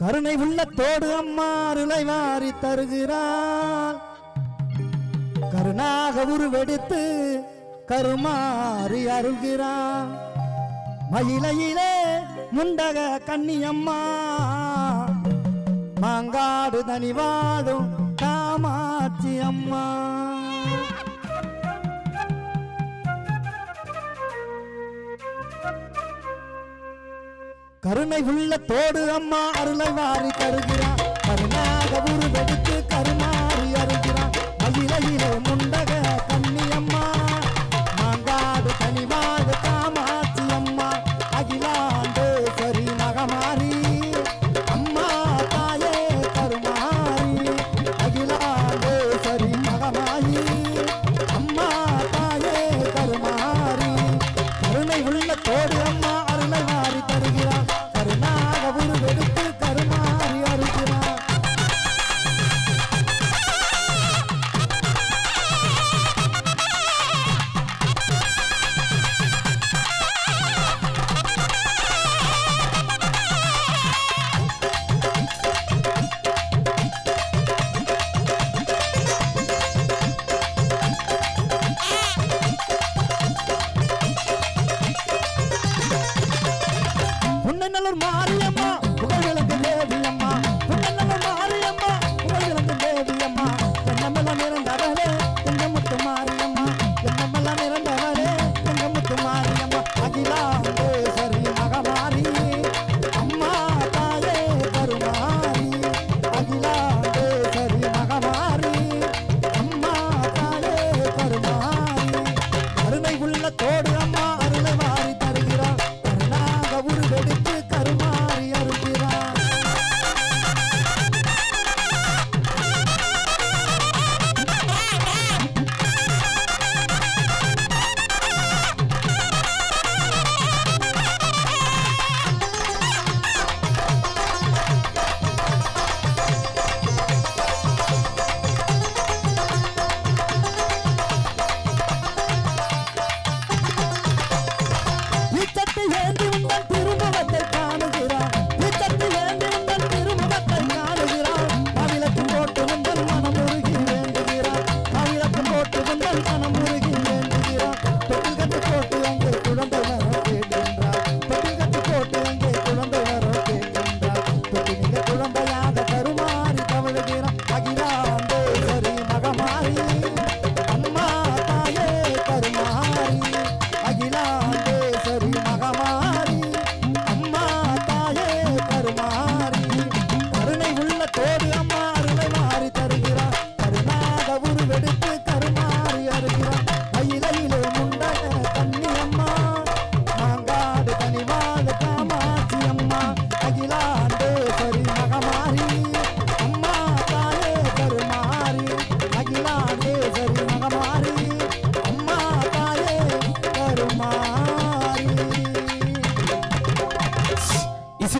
கருணை உள்ளத்தோடு அம்மா அருளை வாரி தருகிறாள் கருணாக உருவெடுத்து கருமாறி அருள்கிறான் மயிலையிலே முண்டக கன்னியம்மா மாங்காடு தனி வாழும் காமாட்சி அம்மா. கருணை உள்ளத்தோடு அம்மா அருளை வாரி தருகிறான் கருணாக உருவெடுத்து கருமாறி அருகிறார். மயிலையிலே முண்டக கண்ணி அம்மா. மாங்காடு கனிவாடு காமாட்சி அம்மா. அகிலாண்டு சரி நகமாறி அம்மா தாயே கருமாறி அகிலாண்டு சரி மகமாரி அம்மா தாயே கருமாறி கருணை உள்ளத்தோடு அம்மா புன்னநல்லூர் மாறி